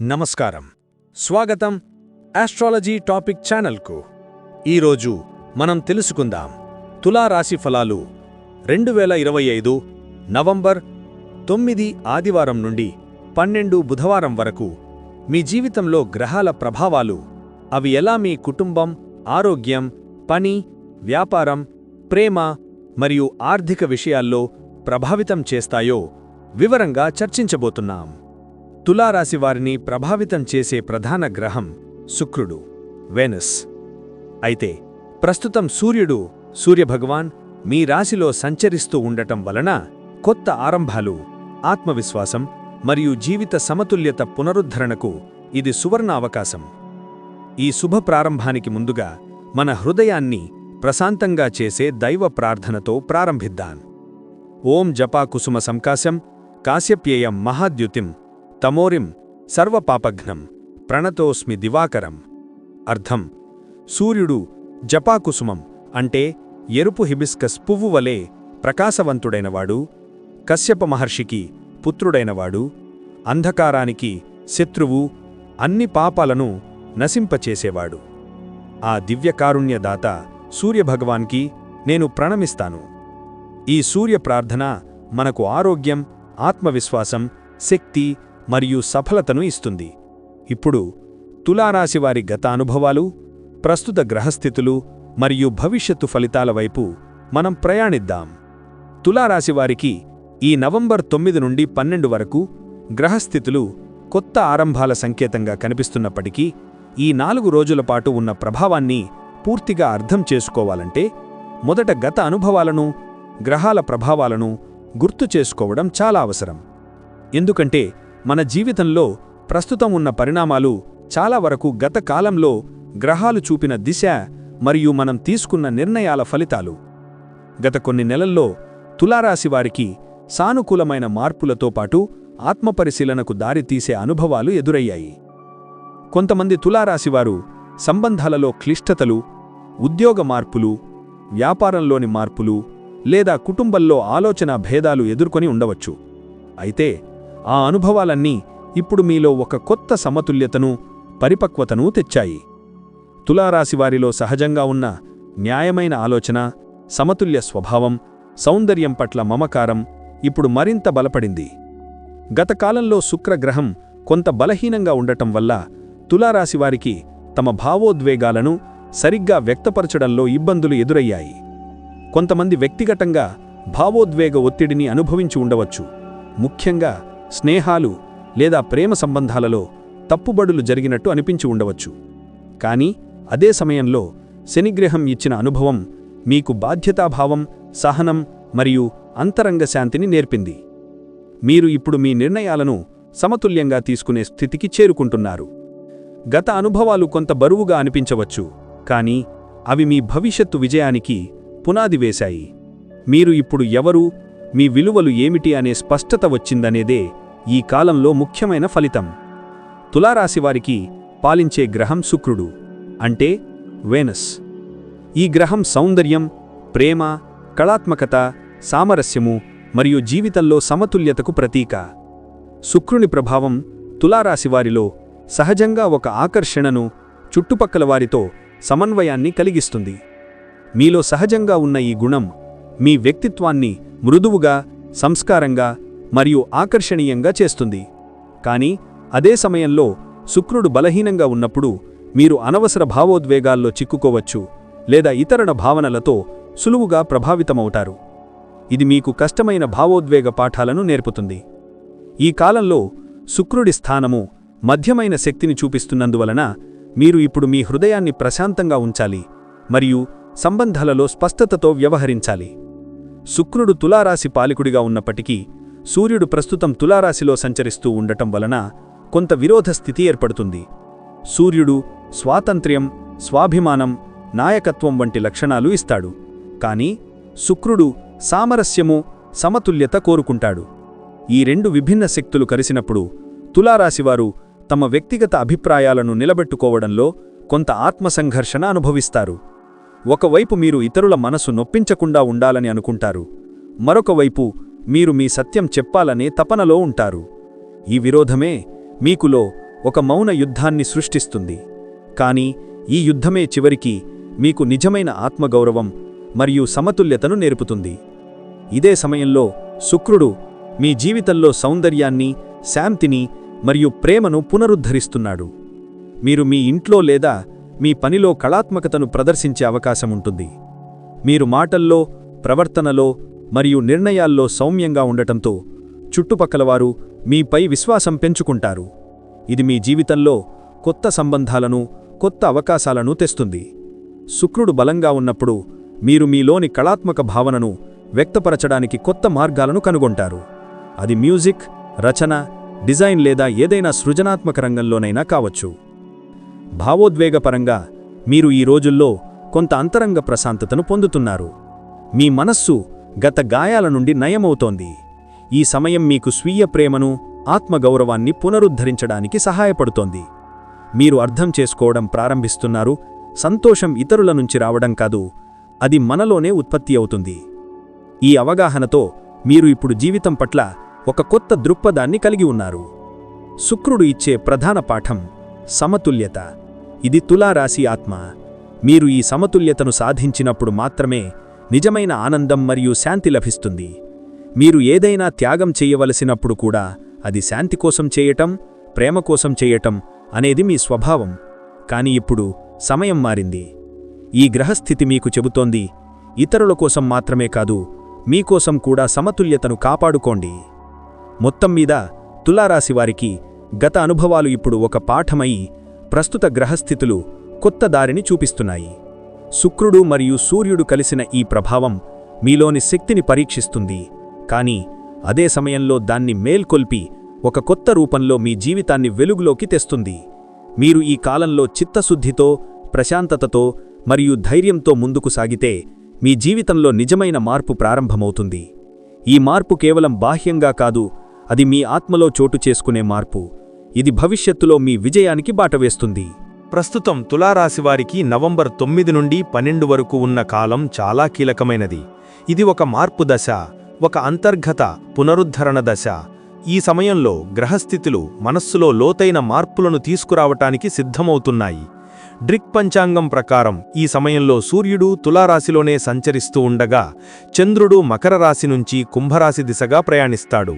నమస్కారం. స్వాగతం astrology topic ఛానల్కు ఈరోజు మనం తెలుసుకుందాం తులా రాశి ఫలాలు రెండు వేల ఇరవై ఐదు నవంబర్ తొమ్మిది ఆదివారం నుండి పన్నెండు బుధవారం వరకు మీ జీవితంలో గ్రహాల ప్రభావాలు అవి ఎలా మీ కుటుంబం ఆరోగ్యం పని వ్యాపారం ప్రేమ మరియు ఆర్థిక విషయాల్లో ప్రభావితం చేస్తాయో వివరంగా చర్చించబోతున్నాం. తులారాశి వారిని ప్రభావితం చేసే ప్రధాన గ్రహం శుక్రుడు వెనస్. అయితే ప్రస్తుతం సూర్యుడు సూర్యభగవాన్ మీ రాశిలో సంచరిస్తూ ఉండటం వలన కొత్త ఆరంభాలు ఆత్మవిశ్వాసం మరియు జీవిత సమతుల్యత పునరుద్ధరణకు ఇది సువర్ణ అవకాశం ఈ శుభ ప్రారంభానికి ముందుగా మన హృదయాన్ని ప్రశాంతంగా చేసే దైవ ప్రార్థనతో ప్రారంభిద్దాం. ఓం జపా కుసుమ సంకాశం కాశ్యప్యేయం మహాద్యుతిం. తమోరిం సర్వపాపఘ్నం ప్రణతోస్మి దివాకరం. అర్థం. సూర్యుడు జపాకుసుమం అంటే ఎరుపు హిబిస్కస్ పువ్వు వలె ప్రకాశవంతుడైనవాడు కశ్యప మహర్షికి పుత్రుడైనవాడు అంధకారానికి శత్రువు అన్ని పాపాలను నశింపచేసేవాడు. ఆ దివ్యకారుణ్యదాత సూర్యభగవాన్కి నేను ప్రణమిస్తాను. ఈ సూర్య ప్రార్థన మనకు ఆరోగ్యం ఆత్మవిశ్వాసం శక్తి మరియు సఫలతను ఇస్తుంది. ఇప్పుడు తులారాశివారి గత అనుభవాలు ప్రస్తుత గ్రహస్థితులు మరియు భవిష్యత్తు ఫలితాల వైపు మనం ప్రయాణిద్దాం. తులారాశివారికి ఈ నవంబర్ తొమ్మిది నుండి పన్నెండు వరకు గ్రహస్థితులు కొత్త ఆరంభాల సంకేతంగా కనిపిస్తున్నప్పటికీ ఈ నాలుగు రోజుల పాటు ఉన్న ప్రభావాన్ని పూర్తిగా అర్థం చేసుకోవాలంటే మొదట గత అనుభవాలను గ్రహాల ప్రభావాలను గుర్తు చేసుకోవడం చాలా అవసరం. ఎందుకంటే మన జీవితంలో ప్రస్తుతం ఉన్న పరిణామాలు చాలా వరకు గత కాలంలో గ్రహాలు చూపిన దిశ మరియు మనం తీసుకున్న నిర్ణయాల ఫలితాలు. గత కొన్ని నెలల్లో తులారాశివారికి సానుకూలమైన మార్పులతో పాటు ఆత్మపరిశీలనకు దారితీసే అనుభవాలు ఎదురయ్యాయి. కొంతమంది తులారాశివారు సంబంధాలలో క్లిష్టతలు ఉద్యోగ మార్పులు వ్యాపారంలోని మార్పులు లేదా కుటుంబంలో ఆలోచన భేదాలు ఎదుర్కొని ఉండవచ్చు. అయితే ఆ అనుభవాలన్నీ ఇప్పుడు మీలో ఒక కొత్త సమతుల్యతను పరిపక్వతను తెచ్చాయి. తులారాశివారిలో సహజంగా ఉన్న న్యాయమైన ఆలోచన సమతుల్య స్వభావం సౌందర్యం పట్ల మమకారం ఇప్పుడు మరింత బలపడింది. గతకాలంలో శుక్రగ్రహం కొంత బలహీనంగా ఉండటం వల్ల తులారాశివారికి తమ భావోద్వేగాలను సరిగ్గా వ్యక్తపరచడంలో ఇబ్బందులు ఎదురయ్యాయి. కొంతమంది వ్యక్తిగతంగా భావోద్వేగ ఒత్తిడిని అనుభవించి ఉండవచ్చు. ముఖ్యంగా స్నేహాలు లేదా ప్రేమ సంబంధాలలో తప్పుబడులు జరిగినట్టు అనిపించి ఉండవచ్చు. కానీ అదే సమయంలో శనిగ్రహం ఇచ్చిన అనుభవం మీకు బాధ్యతాభావం సహనం మరియు అంతరంగ శాంతిని నేర్పింది. మీరు ఇప్పుడు మీ నిర్ణయాలను సమతుల్యంగా తీసుకునే స్థితికి చేరుకుంటున్నారు. గత అనుభవాలు కొంత బరువుగా అనిపించవచ్చు కానీ అవి మీ భవిష్యత్తు విజయానికి పునాది వేశాయి. మీరు ఇప్పుడు ఎవరు మీ విలువలు ఏమిటి అనే స్పష్టత వచ్చిందనేదే ఈ కాలంలో ముఖ్యమైన ఫలితం. తులారాశివారికి పాలించే గ్రహం శుక్రుడు అంటే వేనస్. ఈ గ్రహం సౌందర్యం ప్రేమ కళాత్మకత సామరస్యము మరియు జీవితంలో సమతుల్యతకు ప్రతీక. శుక్రుని ప్రభావం తులారాశివారిలో సహజంగా ఒక ఆకర్షణను చుట్టుపక్కల వారితో సమన్వయాన్ని కలిగిస్తుంది. మీలో సహజంగా ఉన్న ఈ గుణం మీ వ్యక్తిత్వాన్ని మృదువుగా సంస్కారంగా మరియు ఆకర్షణీయంగా చేస్తుంది. కానీ అదే సమయంలో శుక్రుడు బలహీనంగా ఉన్నప్పుడు మీరు అనవసర భావోద్వేగాల్లో చిక్కుకోవచ్చు లేదా ఇతరుల భావనలతో సులువుగా ప్రభావితమవుతారు. ఇది మీకు కష్టమైన భావోద్వేగ పాఠాలను నేర్పుతుంది. ఈ కాలంలో శుక్రుడి స్థానము మధ్యమైన శక్తిని చూపిస్తున్నందువలన మీరు ఇప్పుడు మీ హృదయాన్ని ప్రశాంతంగా ఉంచాలి మరియు సంబంధాలలో స్పష్టతతో వ్యవహరించాలి. శుక్రుడు తులారాశి పాలికుడిగా ఉన్నప్పటికీ సూర్యుడు ప్రస్తుతం తులారాశిలో సంచరిస్తూ ఉండటం వలన కొంత విరోధ స్థితి ఏర్పడుతుంది. సూర్యుడు స్వాతంత్ర్యం స్వాభిమానం నాయకత్వం వంటి లక్షణాలు ఇస్తాడు. కాని శుక్రుడు సామరస్యము సమతుల్యత కోరుకుంటాడు. ఈ రెండు విభిన్న శక్తులు కలిసినప్పుడు తులారాశివారు తమ వ్యక్తిగత అభిప్రాయాలను నిలబెట్టుకోవడంలో కొంత ఆత్మసంఘర్షణ అనుభవిస్తారు. ఒకవైపు మీరు ఇతరుల మనసు నొప్పించకుండా ఉండాలని అనుకుంటారు మరొకవైపు మీరు మీ సత్యం చెప్పాలనే తపనలో ఉంటారు. ఈ విరోధమే మీకులో ఒక మౌన యుద్ధాన్ని సృష్టిస్తుంది. కానీ ఈ యుద్ధమే చివరికి మీకు నిజమైన ఆత్మగౌరవం మరియు సమతుల్యతను నేర్పుతుంది. ఇదే సమయంలో శుక్రుడు మీ జీవితంలో సౌందర్యాన్ని శాంతిని మరియు ప్రేమను పునరుద్ధరిస్తున్నాడు. మీరు మీ ఇంట్లో లేదా మీ పనిలో కళాత్మకతను ప్రదర్శించే అవకాశం ఉంటుంది. మీరు మాటల్లో ప్రవర్తనలో మరియు నిర్ణయాల్లో సౌమ్యంగా ఉండటంతో చుట్టుపక్కలవారు మీపై విశ్వాసం పెంచుకుంటారు. ఇది మీ జీవితంలో కొత్త సంబంధాలను కొత్త అవకాశాలను తెస్తుంది. శుక్రుడు బలంగా ఉన్నప్పుడు మీరు మీలోని కళాత్మక భావనను వ్యక్తపరచడానికి కొత్త మార్గాలను కనుగొంటారు. అది మ్యూజిక్ రచన డిజైన్ లేదా ఏదైనా సృజనాత్మక రంగంలోనైనా కావచ్చు. భావోద్వేగపరంగా మీరు ఈ రోజుల్లో కొంత అంతరంగ ప్రశాంతతను పొందుతున్నారు. మీ మనస్సు గత గాయాల నుండి నయమవుతోంది. ఈ సమయం మీకు స్వీయ ప్రేమను ఆత్మగౌరవాన్ని పునరుద్ధరించడానికి సహాయపడుతోంది. మీరు అర్థం చేసుకోవడం ప్రారంభిస్తున్నారు. సంతోషం ఇతరుల నుంచి రావడం కాదు అది మనలోనే ఉత్పత్తి అవుతుంది. ఈ అవగాహనతో మీరు ఇప్పుడు జీవితం పట్ల ఒక కొత్త దృక్పథాన్ని కలిగి ఉన్నారు. శుక్రుడు ఇచ్చే ప్రధాన పాఠం సమతుల్యత. ఇది తులారాశి ఆత్మ. మీరు ఈ సమతుల్యతను సాధించినప్పుడు మాత్రమే నిజమైన ఆనందం మరియు శాంతి లభిస్తుంది. మీరు ఏదైనా త్యాగం చేయవలసినప్పుడు కూడా అది శాంతి కోసం చేయటం ప్రేమ కోసం చేయటం అనేది మీ స్వభావం. కాని ఇప్పుడు సమయం మారింది. ఈ గ్రహస్థితి మీకు చెబుతోంది ఇతరుల కోసం మాత్రమే కాదు మీకోసం కూడా సమతుల్యతను కాపాడుకోండి. మొత్తం మీద తులారాశివారికి గత అనుభవాలు ఇప్పుడు ఒక పాఠమై ప్రస్తుత గ్రహస్థితులు కొత్త దారిని చూపిస్తున్నాయి. శుక్రుడు మరియు సూర్యుడు కలిసిన ఈ ప్రభావం మీలోని శక్తిని పరీక్షిస్తుంది. కానీ అదే సమయంలో దాన్ని మేల్కొల్పి ఒక కొత్త రూపంలో మీ జీవితాన్ని వెలుగులోకి తెస్తుంది. మీరు ఈ కాలంలో చిత్తశుద్ధితో ప్రశాంతతతో మరియు ధైర్యంతో ముందుకు సాగితే మీ జీవితంలో నిజమైన మార్పు ప్రారంభమవుతుంది. ఈ మార్పు కేవలం బాహ్యంగా కాదు అది మీ ఆత్మలో చోటు చేసుకునే మార్పు. ఇది భవిష్యత్తులో మీ విజయానికి బాటవేస్తుంది ప్రస్తుతం తులారాశివారికి నవంబర్ తొమ్మిది నుండి పన్నెండు వరకు ఉన్న కాలం చాలా కీలకమైనది. ఇది ఒక మార్పు దశ ఒక అంతర్గత పునరుద్ధరణ దశ. ఈ సమయంలో గ్రహస్థితులు మనస్సులో లోతైన మార్పులను తీసుకురావటానికి సిద్ధమవుతున్నాయి. డ్రిక్ పంచాంగం ప్రకారం ఈ సమయంలో సూర్యుడు తులారాశిలోనే సంచరిస్తూ ఉండగా చంద్రుడు మకర రాశి నుంచి కుంభరాశి దిశగా ప్రయాణిస్తాడు.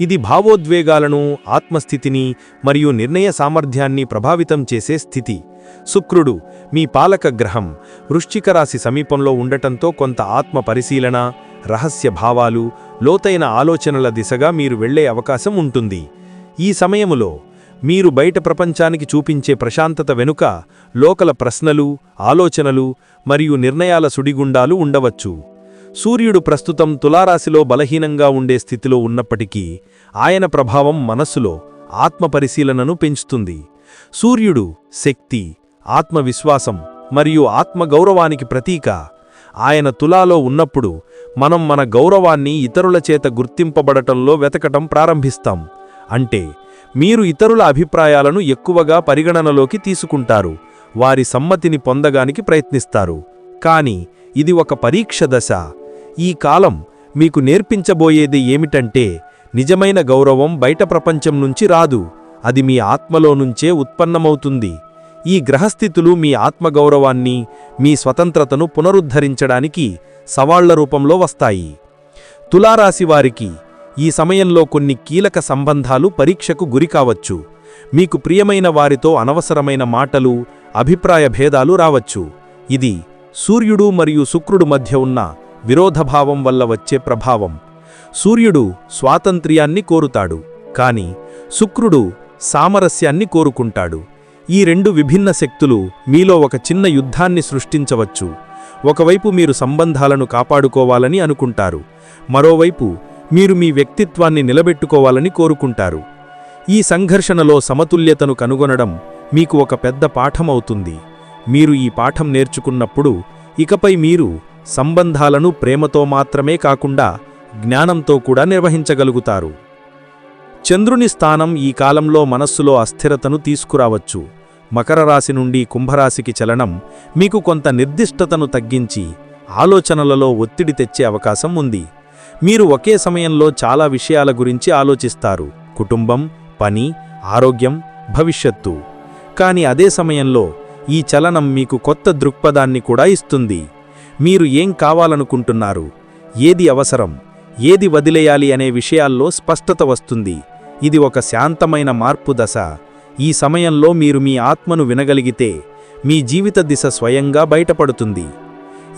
ఇది భావోద్వేగాలను ఆత్మస్థితిని మరియు నిర్ణయ సామర్థ్యాన్ని ప్రభావితం చేసే స్థితి. శుక్రుడు మీ పాలక గ్రహం వృశ్చిక రాశి సమీపంలో ఉండటంతో కొంత ఆత్మ పరిశీలన రహస్య భావాలు లోతైన ఆలోచనల దిశగా మీరు వెళ్ళే అవకాశం ఉంటుంది. ఈ సమయములో మీరు బయట ప్రపంచానికి చూపించే ప్రశాంతత వెనుక లోకల ప్రశ్నలు ఆలోచనలు మరియు నిర్ణయాల సుడిగుండాలు ఉండవచ్చు. సూర్యుడు ప్రస్తుతం తులారాశిలో బలహీనంగా ఉండే స్థితిలో ఉన్నప్పటికీ ఆయన ప్రభావం మనస్సులో ఆత్మపరిశీలనను పెంచుతుంది. సూర్యుడు శక్తి ఆత్మవిశ్వాసం మరియు ఆత్మగౌరవానికి ప్రతీక. ఆయన తులాలో ఉన్నప్పుడు మనం మన గౌరవాన్ని ఇతరుల చేత గుర్తింపబడటంలో వెతకటం ప్రారంభిస్తాం. అంటే మీరు ఇతరుల అభిప్రాయాలను ఎక్కువగా పరిగణనలోకి తీసుకుంటారు. వారి సమ్మతిని పొందగానికి ప్రయత్నిస్తారు. కానీ ఇది ఒక పరీక్ష దశ. ఈ కాలం మీకు నేర్పించబోయేది ఏమిటంటే నిజమైన గౌరవం బయట ప్రపంచం నుంచి రాదు. అది మీ ఆత్మలో నుంచే ఉత్పన్నమవుతుంది. ఈ గ్రహస్థితులు మీ ఆత్మగౌరవాన్ని మీ స్వతంత్రతను పునరుద్ధరించడానికి సవాళ్ళ రూపంలో వస్తాయి. తులారాశివారికి ఈ సమయంలో కొన్ని కీలక సంబంధాలు పరీక్షకు గురికావచ్చు మీకు ప్రియమైన వారితో అనవసరమైన మాటలు అభిప్రాయ భేదాలు రావచ్చు. ఇది సూర్యుడు మరియు శుక్రుడు మధ్య ఉన్న విరోధభావం వల్ల వచ్చే ప్రభావం. సూర్యుడు స్వాతంత్ర్యాన్ని కోరుతాడు కాని శుక్రుడు సామరస్యాన్ని కోరుకుంటాడు. ఈ రెండు విభిన్న శక్తులు మీలో ఒక చిన్న యుద్ధాన్ని సృష్టించవచ్చు. ఒకవైపు మీరు సంబంధాలను కాపాడుకోవాలని అనుకుంటారు మరోవైపు మీరు మీ వ్యక్తిత్వాన్ని నిలబెట్టుకోవాలని కోరుకుంటారు. ఈ సంఘర్షణలో సమతుల్యతను కనుగొనడం మీకు ఒక పెద్ద పాఠమవుతుంది. మీరు ఈ పాఠం నేర్చుకున్నప్పుడు ఇకపై మీరు సంబంధాలను ప్రేమతో మాత్రమే కాకుండా జ్ఞానంతో కూడా నిర్వహించగలుగుతారు. చంద్రుని స్థానం ఈ కాలంలో మనస్సులో అస్థిరతను తీసుకురావచ్చు. మకర రాశి నుండి కుంభరాశికి చలనం మీకు కొంత నిర్దిష్టతను తగ్గించి ఆలోచనలలో ఒత్తిడి తెచ్చే అవకాశం ఉంది. మీరు ఒకే సమయంలో చాలా విషయాల గురించి ఆలోచిస్తారు. కుటుంబం పని ఆరోగ్యం భవిష్యత్తు. కాని అదే సమయంలో ఈ చలనం మీకు కొత్త దృక్పథాన్ని కూడా ఇస్తుంది. మీరు ఏం కావాలనుకుంటున్నారు? ఏది అవసరం? ఏది వదిలేయాలి అనే విషయాల్లో స్పష్టత వస్తుంది. ఇది ఒక శాంతమైన మార్పు దశ. ఈ సమయంలో మీరు మీ ఆత్మను వినగలిగితే మీ జీవిత దిశ స్వయంగా బయటపడుతుంది.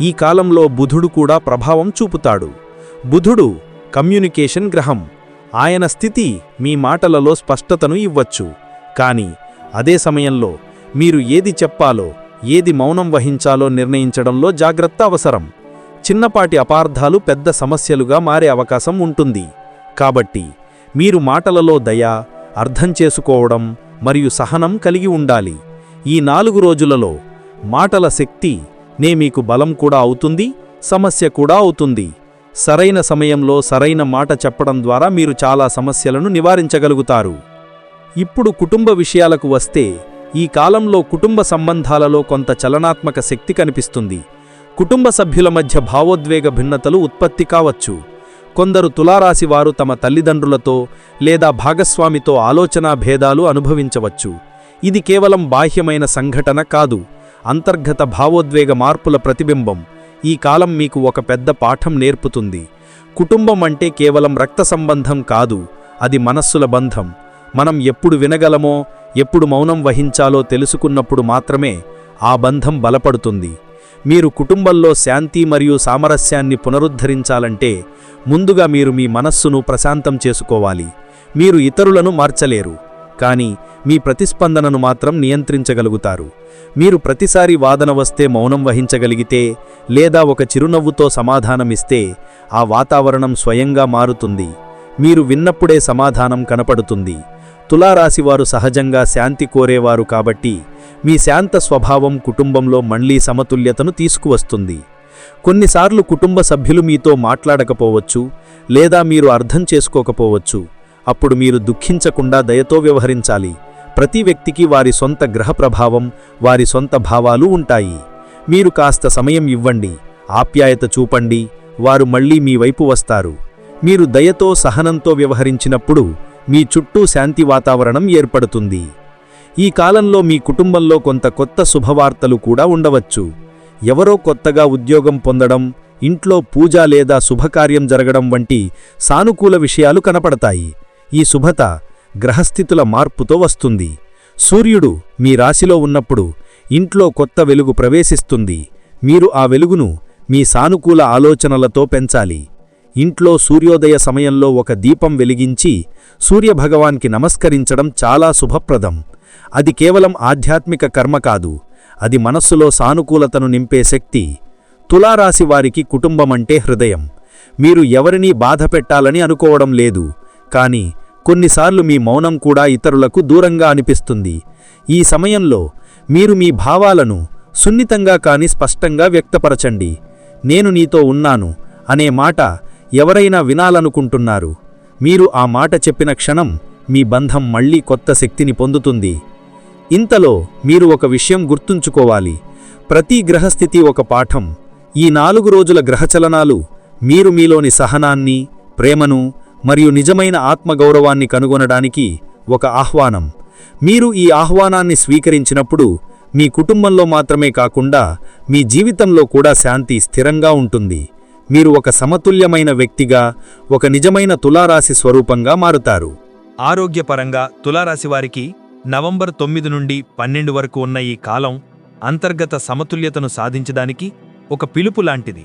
ఈ కాలంలో బుధుడు కూడా ప్రభావం చూపుతాడు. బుధుడు కమ్యూనికేషన్ గ్రహం. ఆయన స్థితి మీ మాటలలో స్పష్టతను ఇవ్వచ్చు. కానీ అదే సమయంలో మీరు ఏది చెప్పాలో ఏది మౌనం వహించాలో నిర్ణయించడంలో జాగ్రత్త అవసరం. చిన్నపాటి అపార్థాలు పెద్ద సమస్యలుగా మారే అవకాశం ఉంటుంది. కాబట్టి మీరు మాటలలో దయ అర్థం చేసుకోవడం మరియు సహనం కలిగి ఉండాలి. ఈ నాలుగు రోజులలో మాటల శక్తి నే మీకు బలం కూడా అవుతుంది సమస్య కూడా అవుతుంది. సరైన సమయంలో సరైన మాట చెప్పడం ద్వారా మీరు చాలా సమస్యలను నివారించగలుగుతారు. ఇప్పుడు కుటుంబ విషయాలకు వస్తే ఈ కాలంలో కుటుంబ సంబంధాలలో కొంత చలనాత్మక శక్తి కనిపిస్తుంది. కుటుంబ సభ్యుల మధ్య భావోద్వేగ భిన్నతలు ఉత్పత్తి కావచ్చు. కొందరు తులారాశివారు తమ తల్లిదండ్రులతో లేదా భాగస్వామితో ఆలోచనా భేదాలు అనుభవించవచ్చు. ఇది కేవలం బాహ్యమైన సంఘటన కాదు అంతర్గత భావోద్వేగ మార్పుల ప్రతిబింబం. ఈ కాలం మీకు ఒక పెద్ద పాఠం నేర్పుతుంది. కుటుంబం అంటే కేవలం రక్త సంబంధం కాదు అది మనస్సుల బంధం. మనం ఎప్పుడు వినగలమో ఎప్పుడు మౌనం వహించాలో తెలుసుకున్నప్పుడు మాత్రమే ఆ బంధం బలపడుతుంది. మీరు కుటుంబంలో శాంతి మరియు సామరస్యాన్ని పునరుద్ధరించాలంటే ముందుగా మీరు మీ మనస్సును ప్రశాంతం చేసుకోవాలి. మీరు ఇతరులను మార్చలేరు. కానీ మీ ప్రతిస్పందనను మాత్రం నియంత్రించగలుగుతారు. మీరు ప్రతిసారి వాదన వస్తే మౌనం వహించగలిగితే లేదా ఒక చిరునవ్వుతో సమాధానమిస్తే ఆ వాతావరణం స్వయంగా మారుతుంది. మీరు విన్నప్పుడే సమాధానం కనపడుతుంది. తులారాశివారు సహజంగా శాంతి కోరేవారు కాబట్టి మీ శాంత స్వభావం కుటుంబంలో మళ్ళీ సమతుల్యతను తీసుకువస్తుంది. కొన్నిసార్లు కుటుంబ సభ్యులు మీతో మాట్లాడకపోవచ్చు లేదా మీరు అర్థం చేసుకోకపోవచ్చు. అప్పుడు మీరు దుఃఖించకుండా దయతో వ్యవహరించాలి. ప్రతి వ్యక్తికి వారి సొంత గ్రహ ప్రభావం వారి సొంత భావాలు ఉంటాయి. మీరు కాస్త సమయం ఇవ్వండి ఆప్యాయత చూపండి వారు మళ్ళీ మీ వైపు వస్తారు. మీరు దయతో సహనంతో వ్యవహరించినప్పుడు మీ చుట్టూ శాంతి వాతావరణం ఏర్పడుతుంది. ఈ కాలంలో మీ కుటుంబంలో కొంత కొత్త శుభవార్తలు కూడా ఉండవచ్చు. ఎవరో కొత్తగా ఉద్యోగం పొందడం ఇంట్లో పూజ లేదా శుభకార్యం జరగడం వంటి సానుకూల విషయాలు కనపడతాయి. ఈ శుభత గ్రహస్థితుల మార్పుతో వస్తుంది. సూర్యుడు మీ రాశిలో ఉన్నప్పుడు ఇంట్లో కొత్త వెలుగు ప్రవేశిస్తుంది. మీరు ఆ వెలుగును మీ సానుకూల ఆలోచనలతో పెంచాలి. ఇంట్లో సూర్యోదయ సమయంలో ఒక దీపం వెలిగించి సూర్యభగవాన్కి నమస్కరించడం చాలా శుభప్రదం. అది కేవలం ఆధ్యాత్మిక కర్మ కాదు. అది మనస్సులో సానుకూలతను నింపే శక్తి. తులారాశి వారికి కుటుంబమంటే హృదయం. మీరు ఎవరినీ బాధ పెట్టాలని అనుకోవడం లేదు. కానీ కొన్నిసార్లు మీ మౌనం కూడా ఇతరులకు దూరంగా అనిపిస్తుంది. ఈ సమయంలో మీరు మీ భావాలను సున్నితంగా కాని స్పష్టంగా వ్యక్తపరచండి. నేను నీతో ఉన్నాను అనే మాట ఎవరైనా వినాలనుకుంటున్నారు. మీరు ఆ మాట చెప్పిన క్షణం మీ బంధం మళ్ళీ కొత్త శక్తిని పొందుతుంది. ఇంతలో మీరు ఒక విషయం గుర్తుంచుకోవాలి. ప్రతి గ్రహస్థితి ఒక పాఠం. ఈ నాలుగు రోజుల గ్రహచలనాలు మీరు మీలోని సహనాన్ని ప్రేమను మరియు నిజమైన ఆత్మగౌరవాన్ని కనుగొనడానికి ఒక ఆహ్వానం. మీరు ఈ ఆహ్వానాన్ని స్వీకరించినప్పుడు మీ కుటుంబంలో మాత్రమే కాకుండా మీ జీవితంలో కూడా శాంతి స్థిరంగా ఉంటుంది. మీరు ఒక సమతుల్యమైన వ్యక్తిగా ఒక నిజమైన తులారాశి స్వరూపంగా మారుతారు. ఆరోగ్యపరంగా తులారాశి వారికి నవంబర్ తొమ్మిది నుండి పన్నెండు వరకు ఉన్న ఈ కాలం అంతర్గత సమతుల్యతను సాధించడానికి ఒక పిలుపు లాంటిది.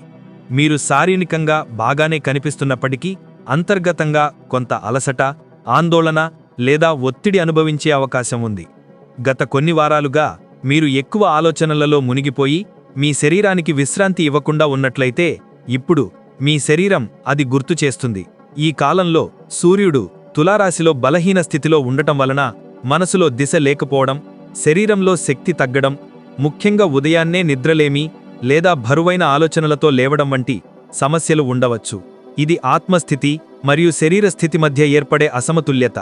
మీరు శారీరకంగా బాగానే కనిపిస్తున్నప్పటికీ అంతర్గతంగా కొంత అలసట ఆందోళన లేదా ఒత్తిడి అనుభవించే అవకాశం ఉంది. గత కొన్ని వారాలుగా మీరు ఎక్కువ ఆలోచనలలో మునిగిపోయి మీ శరీరానికి విశ్రాంతి ఇవ్వకుండా ఉన్నట్లయితే ఇప్పుడు మీ శరీరం అది గుర్తు చేస్తుంది. ఈ కాలంలో సూర్యుడు తులారాశిలో బలహీన స్థితిలో ఉండటం వలన మనసులో దిశ లేకపోవడం శరీరంలో శక్తి తగ్గడం ముఖ్యంగా ఉదయాన్నే నిద్రలేమి లేదా బరువైన ఆలోచనలతో లేవడం వంటి సమస్యలు ఉండవచ్చు. ఇది ఆత్మస్థితి మరియు శరీర స్థితి మధ్య ఏర్పడే అసమతుల్యత.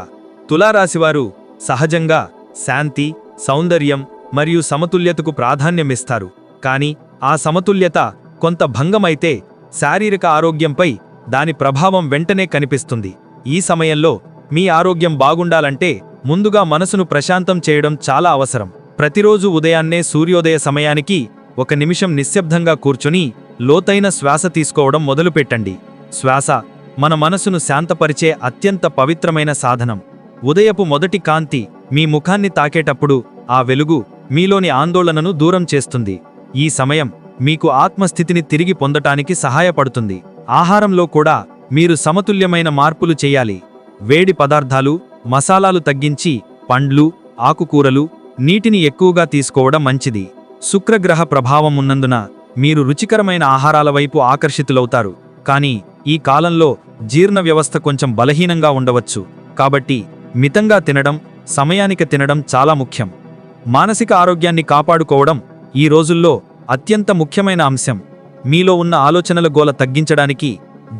తులారాశివారు సహజంగా శాంతి సౌందర్యం మరియు సమతుల్యతకు ప్రాధాన్యమిస్తారు. కానీ ఆ సమతుల్యత కొంత భంగమైతే శారీరక ఆరోగ్యంపై దాని ప్రభావం వెంటనే కనిపిస్తుంది. ఈ సమయంలో మీ ఆరోగ్యం బాగుండాలంటే ముందుగా మనసును ప్రశాంతం చేయడం చాలా అవసరం. ప్రతిరోజు ఉదయాన్నే సూర్యోదయ సమయానికి ఒక నిమిషం నిశ్శబ్దంగా కూర్చుని లోతైన శ్వాస తీసుకోవడం మొదలుపెట్టండి. శ్వాస మన మనసును శాంతపరిచే అత్యంత పవిత్రమైన సాధనం. ఉదయపు మొదటి కాంతి మీ ముఖాన్ని తాకేటప్పుడు ఆ వెలుగు మీలోని ఆందోళనను దూరం చేస్తుంది. ఈ సమయం మీకు ఆత్మస్థితిని తిరిగి పొందటానికి సహాయపడుతుంది. ఆహారంలో కూడా మీరు సమతుల్యమైన మార్పులు చేయాలి. వేడి పదార్థాలు మసాలాలు తగ్గించి పండ్లు ఆకుకూరలు నీటిని ఎక్కువగా తీసుకోవడం మంచిది. శుక్రగ్రహ ప్రభావం ఉన్నందున మీరు రుచికరమైన ఆహారాల వైపు ఆకర్షితులవుతారు. కానీ ఈ కాలంలో జీర్ణ వ్యవస్థ కొంచెం బలహీనంగా ఉండవచ్చు. కాబట్టి మితంగా తినడం సమయానికి తినడం చాలా ముఖ్యం. మానసిక ఆరోగ్యాన్ని కాపాడుకోవడం ఈ రోజుల్లో అత్యంత ముఖ్యమైన అంశం. మీలో ఉన్న ఆలోచనల గోల తగ్గించడానికి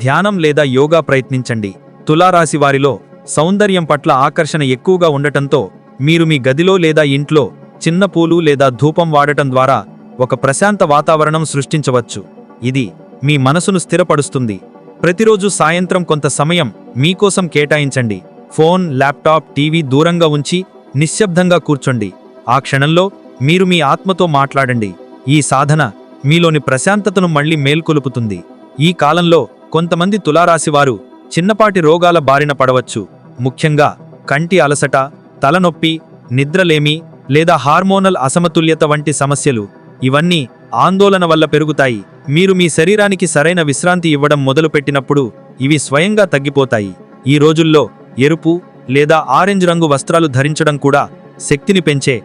ధ్యానం లేదా యోగా ప్రయత్నించండి. తులారాశి వారిలో సౌందర్యం పట్ల ఆకర్షణ ఎక్కువగా ఉండటంతో మీరు మీ గదిలో లేదా ఇంట్లో చిన్న పూలు లేదా ధూపం వాడటం ద్వారా ఒక ప్రశాంత వాతావరణం సృష్టించవచ్చు. ఇది మీ మనసును స్థిరపడుస్తుంది ప్రతిరోజు సాయంత్రం కొంత సమయం మీకోసం కేటాయించండి. ఫోన్ ల్యాప్టాప్ టీవీ దూరంగా ఉంచి నిశ్శబ్దంగా కూర్చోండి. ఆ క్షణంలో మీరు మీ ఆత్మతో మాట్లాడండి. ఈ సాధన మీలోని ప్రశాంతతను మళ్ళీ మేల్కొలుపుతుంది. ఈ కాలంలో కొంతమంది తులారాశివారు చిన్నపాటి రోగాల బారిన పడవచ్చు. ముఖ్యంగా కంటి అలసట తలనొప్పి నిద్రలేమి లేదా హార్మోనల్ అసమతుల్యత వంటి సమస్యలు. ఇవన్నీ ఆందోళన వల్ల పెరుగుతాయి. మీరు మీ శరీరానికి సరైన విశ్రాంతి ఇవ్వడం మొదలుపెట్టినప్పుడు ఇవి స్వయంగా తగ్గిపోతాయి. ఈ రోజుల్లో ఎరుపు లేదా ఆరెంజ్ రంగు వస్త్రాలు ధరించడం కూడా శక్తిని పెంచే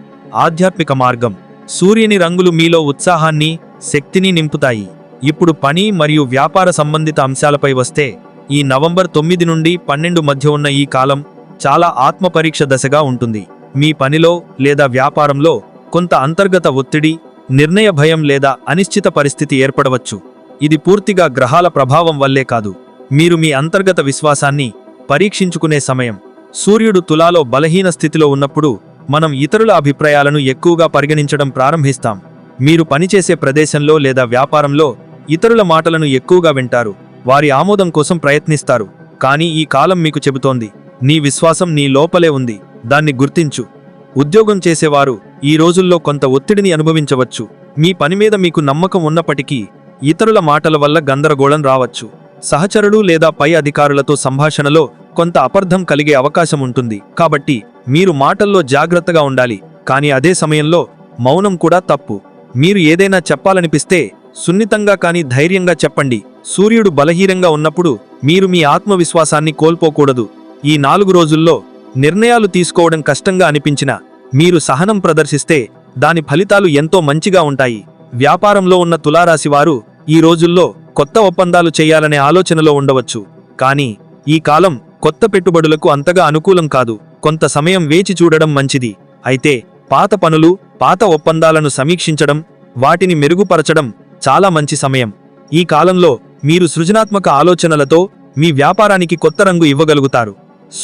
ఆధ్యాత్మిక మార్గం. సూర్యుని రంగులు మీలో ఉత్సాహాన్ని శక్తిని నింపుతాయి. ఇప్పుడు పని మరియు వ్యాపార సంబంధిత అంశాలపై వస్తే ఈ నవంబర్ తొమ్మిది నుండి పన్నెండు మధ్య ఉన్న ఈ కాలం చాలా ఆత్మపరీక్ష దశగా ఉంటుంది. మీ పనిలో లేదా వ్యాపారంలో కొంత అంతర్గత ఒత్తిడి నిర్ణయ భయం లేదా అనిశ్చిత పరిస్థితి ఏర్పడవచ్చు. ఇది పూర్తిగా గ్రహాల ప్రభావం వల్లే కాదు. మీరు మీ అంతర్గత విశ్వాసాన్ని పరీక్షించుకునే సమయం. సూర్యుడు తులాలో బలహీన స్థితిలో ఉన్నప్పుడు మనం ఇతరుల అభిప్రాయాలను ఎక్కువగా పరిగణించడం ప్రారంభిస్తాం. మీరు పనిచేసే ప్రదేశంలో లేదా వ్యాపారంలో ఇతరుల మాటలను ఎక్కువగా వింటారు. వారి ఆమోదం కోసం ప్రయత్నిస్తారు. కానీ ఈ కాలం మీకు చెబుతోంది. నీ విశ్వాసం నీ లోపలే ఉంది. దాన్ని గుర్తించు. ఉద్యోగం చేసేవారు ఈ రోజుల్లో కొంత ఒత్తిడిని అనుభవించవచ్చు. మీ పని మీద మీకు నమ్మకం ఉన్నప్పటికీ ఇతరుల మాటల వల్ల గందరగోళం రావచ్చు. సహచరులు లేదా పై అధికారులతో సంభాషణలో కొంత అపర్థం కలిగే అవకాశం ఉంటుంది. కాబట్టి మీరు మాటల్లో జాగ్రత్తగా ఉండాలి. కానీ అదే సమయంలో మౌనం కూడా తప్పు. మీరు ఏదైనా చెప్పాలనిపిస్తే సున్నితంగా కానీ ధైర్యంగా చెప్పండి. సూర్యుడు బలహీనంగా ఉన్నప్పుడు మీరు మీ ఆత్మవిశ్వాసాన్ని కోల్పోకూడదు. ఈ నాలుగు రోజుల్లో నిర్ణయాలు తీసుకోవడం కష్టంగా అనిపించినా మీరు సహనం ప్రదర్శిస్తే దాని ఫలితాలు ఎంతో మంచిగా ఉంటాయి. వ్యాపారంలో ఉన్న తులారాశివారు ఈ రోజుల్లో కొత్త ఒప్పందాలు చేయాలనే ఆలోచనలో ఉండవచ్చు. కానీ ఈ కాలం కొత్త పెట్టుబడులకు అంతగా అనుకూలం కాదు. కొంత సమయం వేచి చూడడం మంచిది. అయితే పాత పనులు పాత ఒప్పందాలను సమీక్షించడం వాటిని మెరుగుపరచడం చాలా మంచి సమయం. ఈ కాలంలో మీరు సృజనాత్మక ఆలోచనలతో మీ వ్యాపారానికి కొత్త రంగు ఇవ్వగలుగుతారు.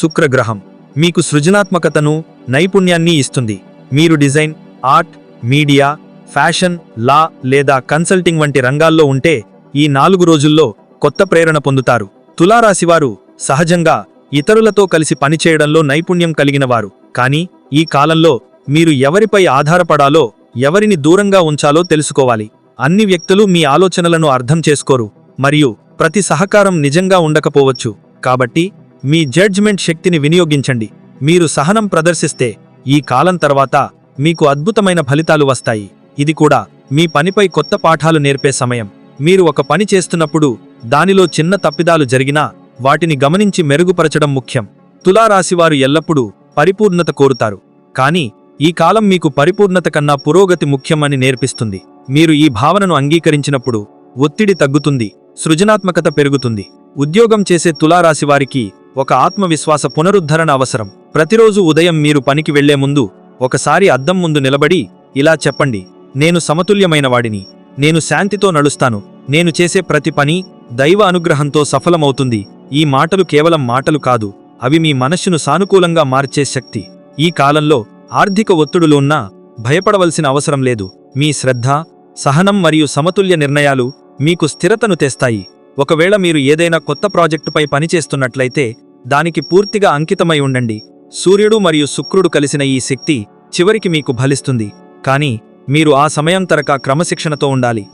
శుక్రగ్రహం. మీకు సృజనాత్మకతను నైపుణ్యాన్ని ఇస్తుంది. మీరు design art media fashion law లేదా కన్సల్టింగ్ వంటి రంగాల్లో ఉంటే ఈ నాలుగు రోజుల్లో కొత్త ప్రేరణ పొందుతారు. తులారాశివారు సహజంగా ఇతరులతో కలిసి పనిచేయడంలో నైపుణ్యం కలిగినవారు. కానీ ఈ కాలంలో మీరు ఎవరిపై ఆధారపడాలో ఎవరిని దూరంగా ఉంచాలో తెలుసుకోవాలి. అన్ని వ్యక్తులు మీ ఆలోచనలను అర్థం చేసుకోరు. మరియు ప్రతి సహకారం నిజంగా ఉండకపోవచ్చు. కాబట్టి మీ జడ్జ్మెంట్ శక్తిని వినియోగించండి. మీరు సహనం ప్రదర్శిస్తే ఈ కాలం తర్వాత మీకు అద్భుతమైన ఫలితాలు వస్తాయి. ఇది కూడా మీ పనిపై కొత్త పాఠాలు నేర్పే సమయం. మీరు ఒక పని చేస్తున్నప్పుడు దానిలో చిన్న తప్పిదాలు జరిగినా వాటిని గమనించి మెరుగుపరచడం ముఖ్యం. తులారాశివారు ఎల్లప్పుడూ పరిపూర్ణత కోరుతారు. కానీ ఈ కాలం మీకు పరిపూర్ణత కన్నా పురోగతి ముఖ్యమని నేర్పిస్తుంది. మీరు ఈ భావనను అంగీకరించినప్పుడు ఒత్తిడి తగ్గుతుంది సృజనాత్మకత పెరుగుతుంది. ఉద్యోగం చేసే తులారాశివారికి ఒక ఆత్మవిశ్వాస పునరుద్ధరణ అవసరం. ప్రతిరోజు ఉదయం మీరు పనికి వెళ్ళే ముందు ఒకసారి అద్దం ముందు నిలబడి ఇలా చెప్పండి నేను సమతుల్యమైన వాడిని నేను శాంతితో నడుస్తాను నేను చేసే ప్రతి పని దైవ అనుగ్రహంతో సఫలమవుతుంది ఈ మాటలు కేవలం మాటలు కాదు అవి మీ మనస్సును సానుకూలంగా మార్చే శక్తి. ఈ కాలంలో ఆర్థిక ఒత్తిడులు ఉన్నా భయపడవలసిన అవసరం లేదు మీ శ్రద్ధ సహనం మరియు సమతుల్య నిర్ణయాలు మీకు స్థిరతను తెస్తాయి. ఒకవేళ మీరు ఏదైనా కొత్త ప్రాజెక్టుపై పనిచేస్తున్నట్లయితే దానికి పూర్తిగా అంకితమై ఉండండి. సూర్యుడు మరియు శుక్రుడు కలిసిన ఈ శక్తి చివరికి మీకు ఫలిస్తుంది. కానీ మీరు ఆ సమయం తరక క్రమశిక్షణతో ఉండాలి.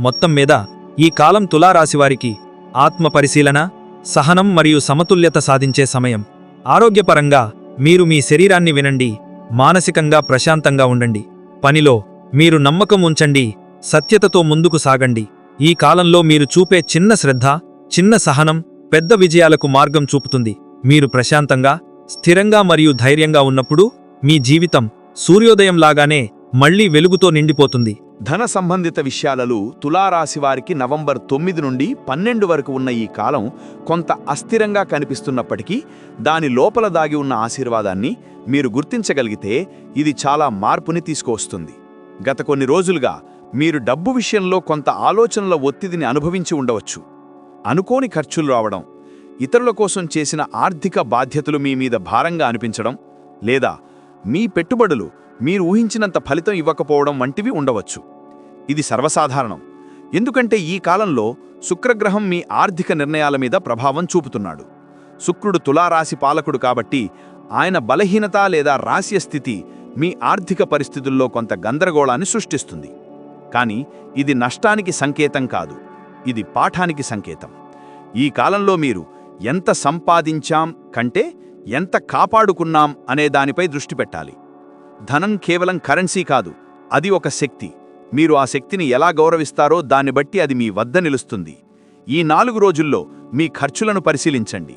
మొత్తం మీద ఈ కాలం తులారాశివారికి ఆత్మ పరిశీలన సహనం మరియు సమతుల్యత సాధించే సమయం. ఆరోగ్యపరంగా మీరు మీ శరీరాన్ని వినండి మానసికంగా ప్రశాంతంగా ఉండండి. పనిలో మీరు నమ్మకం ఉంచండి సత్యతతో ముందుకు సాగండి. ఈ కాలంలో మీరు చూపే చిన్న శ్రద్ధ చిన్న సహనం పెద్ద విజయాలకు మార్గం చూపుతుంది. మీరు ప్రశాంతంగా స్థిరంగా మరియు ధైర్యంగా ఉన్నప్పుడు మీ జీవితం సూర్యోదయంలాగానే మళ్ళీ వెలుగుతో నిండిపోతుంది. ధన సంబంధిత విషయాలలో తులారాశి వారికి నవంబర్ తొమ్మిది నుండి పన్నెండు వరకు ఉన్న ఈ కాలం కొంత అస్థిరంగా కనిపిస్తున్నప్పటికీ దాని లోపల దాగి ఉన్న ఆశీర్వాదాన్ని మీరు గుర్తించగలిగితే ఇది చాలా మార్పుని తీసుకువస్తుంది. గత కొన్ని రోజులుగా మీరు డబ్బు విషయంలో కొంత ఆలోచనల ఒత్తిడిని అనుభవించి ఉండవచ్చు. అనుకోని ఖర్చులు రావడం ఇతరుల కోసం చేసిన ఆర్థిక బాధ్యతలు మీ మీద భారంగా అనిపించడం లేదా మీ పెట్టుబడులు మీరు ఊహించినంత ఫలితం ఇవ్వకపోవడం వంటివి ఉండవచ్చు. ఇది సర్వసాధారణం. ఎందుకంటే ఈ కాలంలో శుక్రగ్రహం మీ ఆర్థిక నిర్ణయాల మీద ప్రభావం చూపుతున్నాడు. శుక్రుడు తులారాశి పాలకుడు కాబట్టి ఆయన బలహీనత లేదా రాస్య స్థితి మీ ఆర్థిక పరిస్థితుల్లో కొంత గందరగోళాన్ని సృష్టిస్తుంది. కానీ ఇది నష్టానికి సంకేతం కాదు. ఇది పాఠానికి సంకేతం. ఈ కాలంలో మీరు ఎంత సంపాదించాం కంటే ఎంత కాపాడుకున్నాం అనే దానిపై దృష్టి పెట్టాలి. ధనం కేవలం కరెన్సీ కాదు అది ఒక శక్తి. మీరు ఆ శక్తిని ఎలా గౌరవిస్తారో దాన్ని బట్టి అది మీ వద్ద నిలుస్తుంది. ఈ నాలుగు రోజుల్లో మీ ఖర్చులను పరిశీలించండి.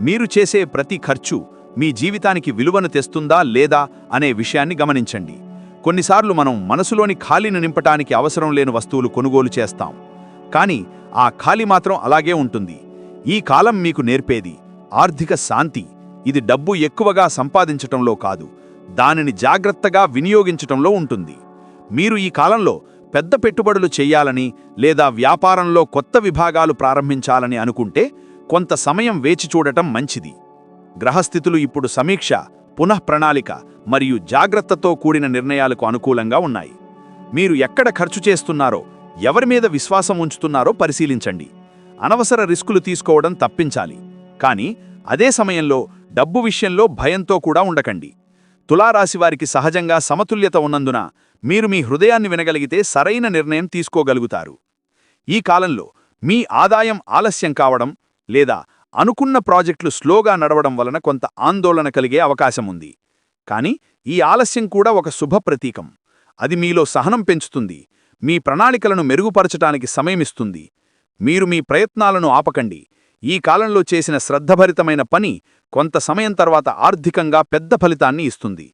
మీరు చేసే ప్రతి ఖర్చు మీ జీవితానికి విలువను తెస్తుందా లేదా అనే విషయాన్ని గమనించండి. కొన్నిసార్లు మనం మనసులోని ఖాళీని నింపటానికి అవసరం లేని వస్తువులు కొనుగోలు చేస్తాం. కానీ ఆ ఖాళీ మాత్రం అలాగే ఉంటుంది. ఈ కాలం మీకు నేర్పేది ఆర్థిక శాంతి. ఇది డబ్బు ఎక్కువగా సంపాదించటంలో కాదు దానిని జాగ్రత్తగా వినియోగించటంలో ఉంటుంది. మీరు ఈ కాలంలో పెద్ద పెట్టుబడులు చెయ్యాలని లేదా వ్యాపారంలో కొత్త విభాగాలు ప్రారంభించాలని అనుకుంటే కొంత సమయం వేచి చూడటం మంచిది. గ్రహస్థితులు ఇప్పుడు సమీక్ష పునఃప్రణాళిక మరియు జాగ్రత్తతో కూడిన నిర్ణయాలకు అనుకూలంగా ఉన్నాయి. మీరు ఎక్కడ ఖర్చు చేస్తున్నారో ఎవరి మీద విశ్వాసం ఉంచుతున్నారో పరిశీలించండి. అనవసర రిస్కులు తీసుకోవడం తప్పించాలి. కానీ అదే సమయంలో డబ్బు విషయంలో భయంతో కూడా ఉండకండి. తులారాశివారికి సహజంగా సమతుల్యత ఉన్నందున మీరు మీ హృదయాన్ని వినగలిగితే సరైన నిర్ణయం తీసుకోగలుగుతారు. ఈ కాలంలో మీ ఆదాయం ఆలస్యం కావడం లేదా అనుకున్న ప్రాజెక్టులు స్లోగా నడవడం వలన కొంత ఆందోళన కలిగే అవకాశం ఉంది. కానీ ఈ ఆలస్యం కూడా ఒక శుభ ప్రతీకం. అది మీలో సహనం పెంచుతుంది. మీ ప్రణాళికలను మెరుగుపరచటానికి సమయమిస్తుంది మీరు మీ ప్రయత్నాలను ఆపకండి. ఈ కాలంలో చేసిన శ్రద్ధభరితమైన పని కొంత సమయం తర్వాత ఆర్థికంగా పెద్ద ఫలితాన్ని ఇస్తుంది.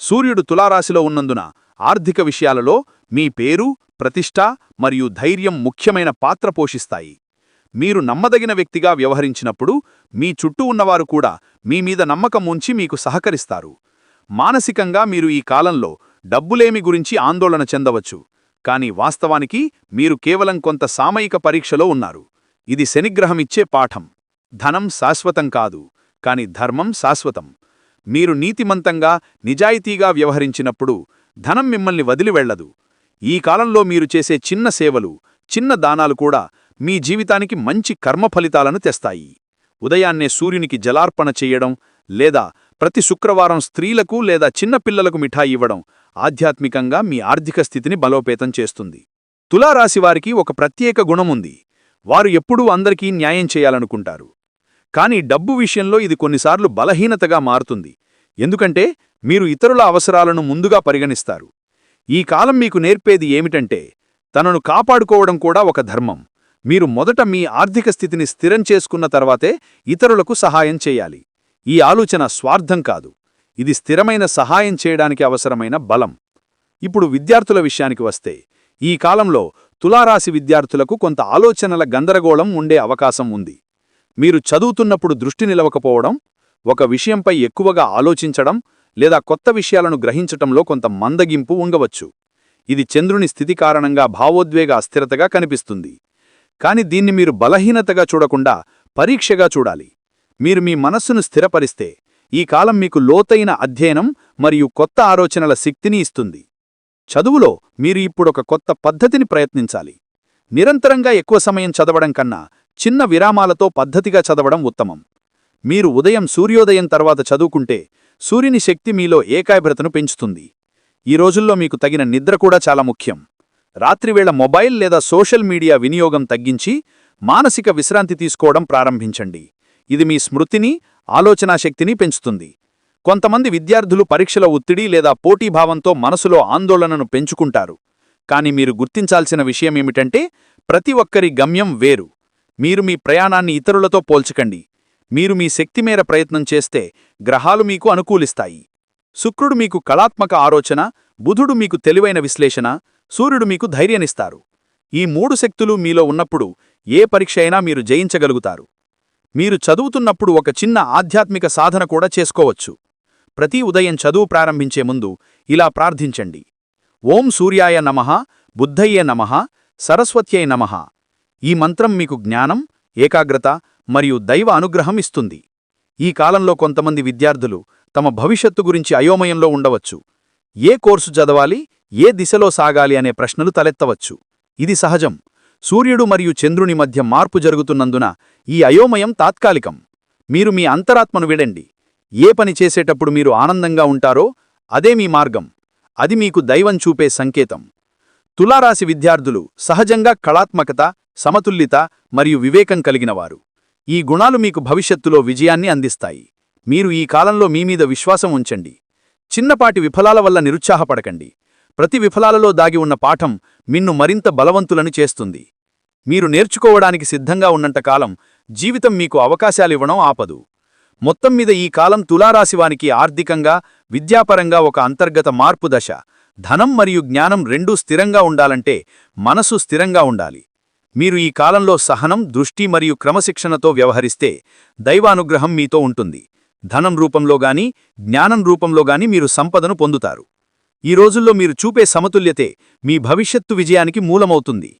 సూర్యుడు తులారాశిలో ఉన్నందున ఆర్థిక విషయాలలో మీ పేరు ప్రతిష్ట మరియు ధైర్యం ముఖ్యమైన పాత్ర పోషిస్తాయి. మీరు నమ్మదగిన వ్యక్తిగా వ్యవహరించినప్పుడు మీ చుట్టూ ఉన్నవారు కూడా మీ మీద నమ్మకం ఉంచి మీకు సహకరిస్తారు. మానసికంగా మీరు ఈ కాలంలో డబ్బులేమి గురించి ఆందోళన చెందవచ్చు. కానీ వాస్తవానికి మీరు కేవలం కొంత సామయిక పరీక్షలో ఉన్నారు. ఇది శనిగ్రహమిచ్చే పాఠం. ధనం శాశ్వతం కాదు. కాని ధర్మం శాశ్వతం. మీరు నీతిమంతంగా నిజాయితీగా వ్యవహరించినప్పుడు ధనం మిమ్మల్ని వదిలి వెళ్ళదు ఈ కాలంలో మీరు చేసే చిన్న సేవలు చిన్న దానాలు కూడా మీ జీవితానికి మంచి కర్మ ఫలితాలను తెస్తాయి. ఉదయాన్నే సూర్యునికి జలార్పణ చెయ్యడం లేదా ప్రతి శుక్రవారం స్త్రీలకు లేదా చిన్నపిల్లలకు మిఠాయి ఇవ్వడం ఆధ్యాత్మికంగా మీ ఆర్థిక స్థితిని బలోపేతం చేస్తుంది. తులారాశివారికి ఒక ప్రత్యేక గుణముంది వారు ఎప్పుడూ అందరికీ న్యాయం చేయాలనుకుంటారు. కానీ డబ్బు విషయంలో ఇది కొన్నిసార్లు బలహీనతగా మారుతుంది. ఎందుకంటే మీరు ఇతరుల అవసరాలను ముందుగా పరిగణిస్తారు. ఈ కాలం మీకు నేర్పేది ఏమిటంటే తనను కాపాడుకోవడం కూడా ఒక ధర్మం. మీరు మొదట మీ ఆర్థిక స్థితిని స్థిరం చేసుకున్న తర్వాతే ఇతరులకు సహాయం చేయాలి. ఈ ఆలోచన స్వార్థం కాదు. ఇది స్థిరమైన సహాయం చేయడానికి అవసరమైన బలం. ఇప్పుడు విద్యార్థుల విషయానికి వస్తే ఈ కాలంలో తులారాశి విద్యార్థులకు కొంత ఆలోచనల గందరగోళం ఉండే అవకాశం ఉంది. మీరు చదువుతున్నప్పుడు దృష్టి నిలవకపోవడం ఒక విషయంపై ఎక్కువగా ఆలోచించడం లేదా కొత్త విషయాలను గ్రహించటంలో కొంత మందగింపు ఉండవచ్చు. ఇది చంద్రుని స్థితి కారణంగా భావోద్వేగ అస్థిరతగా కనిపిస్తుంది. కాని దీన్ని మీరు బలహీనతగా చూడకుండా పరీక్షగా చూడాలి. మీరు మీ మనస్సును స్థిరపరిస్తే ఈ కాలం మీకు లోతైన అధ్యయనం మరియు కొత్త ఆలోచనల శక్తిని ఇస్తుంది. చదువులో మీరు ఇప్పుడొక కొత్త పద్ధతిని ప్రయత్నించాలి. నిరంతరంగా ఎక్కువ సమయం చదవడం కన్నా చిన్న విరామాలతో పద్ధతిగా చదవడం ఉత్తమం. మీరు ఉదయం సూర్యోదయం తర్వాత చదువుకుంటే సూర్యుని శక్తి మీలో ఏకాగ్రతను పెంచుతుంది. ఈ రోజుల్లో మీకు తగిన నిద్ర కూడా చాలా ముఖ్యం. రాత్రివేళ మొబైల్ లేదా సోషల్ మీడియా వినియోగం తగ్గించి మానసిక విశ్రాంతి తీసుకోవడం ప్రారంభించండి. ఇది మీ స్మృతిని ఆలోచనాశక్తిని పెంచుతుంది. కొంతమంది విద్యార్థులు పరీక్షల ఒత్తిడి లేదా పోటీభావంతో మనసులో ఆందోళనను పెంచుకుంటారు. కానీ మీరు గుర్తించాల్సిన విషయమేమిటంటే ప్రతి ఒక్కరి గమ్యం వేరు. మీరు మీ ప్రయాణాన్ని ఇతరులతో పోల్చకండి. మీరు మీ శక్తి మేర ప్రయత్నం చేస్తే గ్రహాలు మీకు అనుకూలిస్తాయి. శుక్రుడు మీకు కళాత్మక ఆలోచన బుధుడు మీకు తెలివైన విశ్లేషణ సూర్యుడు మీకు ధైర్యనిస్తారు. ఈ మూడు శక్తులు మీలో ఉన్నప్పుడు ఏ పరీక్ష అయినా మీరు జయించగలుగుతారు. మీరు చదువుతున్నప్పుడు ఒక చిన్న ఆధ్యాత్మిక సాధన కూడా చేసుకోవచ్చు. ప్రతి ఉదయం చదువు ప్రారంభించే ముందు ఇలా ప్రార్థించండి. ఓం సూర్యాయ నమః బుద్ధయ్యే నమః సరస్వత్యై నమః. ఈ మంత్రం మీకు జ్ఞానం ఏకాగ్రత మరియు దైవ అనుగ్రహం ఇస్తుంది. ఈ కాలంలో కొంతమంది విద్యార్థులు తమ భవిష్యత్తు గురించి అయోమయంలో ఉండవచ్చు. ఏ కోర్సు చదవాలి? ఏ దిశలో సాగాలి అనే ప్రశ్నలు తలెత్తవచ్చు. ఇది సహజం. సూర్యుడు మరియు చంద్రుని మధ్య మార్పు జరుగుతున్నందున ఈ అయోమయం తాత్కాలికం. మీరు మీ అంతరాత్మను విడండి. ఏ పని చేసేటప్పుడు మీరు ఆనందంగా ఉంటారో అదే మీ మార్గం. అది మీకు దైవం చూపే సంకేతం. తులారాశి విద్యార్థులు సహజంగా కళాత్మకత సమతుల్యత మరియు వివేకం కలిగినవారు. ఈ గుణాలు మీకు భవిష్యత్తులో విజయాన్ని అందిస్తాయి. మీరు ఈ కాలంలో మీమీద విశ్వాసం ఉంచండి. చిన్నపాటి విఫలాల వల్ల నిరుత్సాహపడకండి. ప్రతి విఫలాలలో దాగి ఉన్న పాఠం మిన్ను మరింత బలవంతులను చేస్తుంది. మీరు నేర్చుకోవడానికి సిద్ధంగా ఉన్నంతకాలం జీవితం మీకు అవకాశాలివ్వడం ఆపదు. మొత్తం మీద ఈ కాలం తులారాశివానికి ఆర్థికంగా విద్యాపరంగా ఒక అంతర్గత మార్పు దశ. ధనం మరియు జ్ఞానం రెండూ స్థిరంగా ఉండాలంటే మనసు స్థిరంగా ఉండాలి. మీరు ఈ కాలంలో సహనం దృష్టి మరియు క్రమశిక్షణతో వ్యవహరిస్తే దైవానుగ్రహం మీతో ఉంటుంది. ధనం రూపంలో గాని జ్ఞానం రూపంలో గాని మీరు సంపదను పొందుతారు. ఈ రోజుల్లో మీరు చూపే సమతుల్యతే మీ భవిష్యత్తు విజయానికి మూలమవుతుంది.